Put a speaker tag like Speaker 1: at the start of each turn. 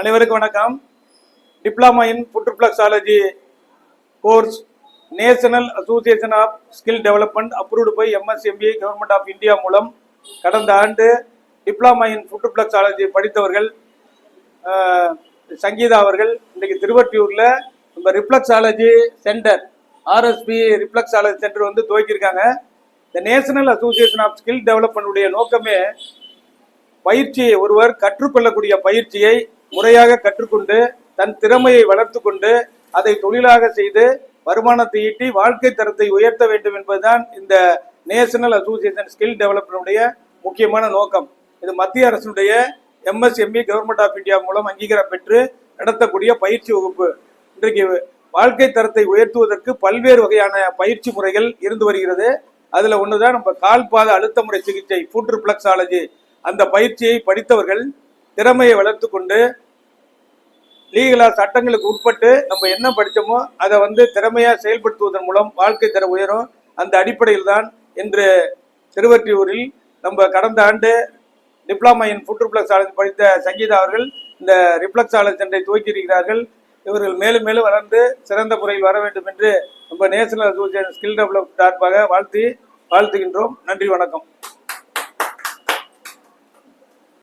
Speaker 1: அனைவருக்கும் வணக்கம். Diploma in foot reflexology course national association of skill development approved by MSMPI government of India மூலம் கடந்த ஆண்டு diploma in புட்ரிப்ளக்ஸாலஜி படித்தவர்கள் சங்கீதா அவர்கள் இன்றைக்கு திருவட்டியூரில் நம்ம reflexology centre RSP reflexology centre வந்து துவக்கியிருக்காங்க. இந்த நேஷனல் அசோசியேஷன் ஆஃப் ஸ்கில் டெவலப்மெண்டுடைய நோக்கமே பயிற்சியை ஒருவர் கற்றுக்கொள்ளக்கூடிய பயிற்சியை முறையாக கற்றுக்கொண்டு தன் திறமையை வளர்த்து கொண்டு அதை தொழிலாக செய்து வருமானத்தை ஈட்டி வாழ்க்கை தரத்தை உயர்த்த வேண்டும் என்பதுதான் இந்த நேஷனல் அசோசியேஷன் ஸ்கில் டெவலப்மெண்டுடைய முக்கியமான நோக்கம். இது மத்திய அரசுடைய எம்எஸ்எம்இ கவர்மெண்ட் ஆஃப் இந்தியா மூலம் அங்கீகாரம் பெற்று நடத்தக்கூடிய பயிற்சி வகுப்பு. இன்றைக்கு வாழ்க்கை தரத்தை உயர்த்துவதற்கு பல்வேறு வகையான பயிற்சி முறைகள் இருந்து வருகிறது. அதுல ஒண்ணுதான் நம்ம கால்பாத அழுத்த முறை சிகிச்சை ஃபுட் ரிப்ளக்ஸாலஜி அந்த பயிற்சியை படித்தவர்கள் திறமையை வளர்த்து கொண்டு லீகலா சட்டங்களுக்கு உட்பட்டு நம்ம என்ன படித்தோமோ அதை வந்து திறமையாக செயல்படுத்துவதன் மூலம் வாழ்க்கை தர உயரும். அந்த அடிப்படையில் தான் இன்று திருவற்றியூரில் நம்ம கடந்த ஆண்டு டிப்ளமா இன் ஃபுட் ரிப்ளக்ஸாலஜி படித்த சங்கீதா அவர்கள் இந்த ரிப்ளக்ஸ் சென்டரை துவக்கியிருக்கிறார்கள். இவர்கள் மேலும் மேலும் வளர்ந்து சிறந்த முறையில் வர வேண்டும் என்று நம்ம நேஷனல் அசோசியேஷன் ஸ்கில் டெவலப் சார்பாக வாழ்த்தி வாழ்த்துகின்றோம். நன்றி வணக்கம்.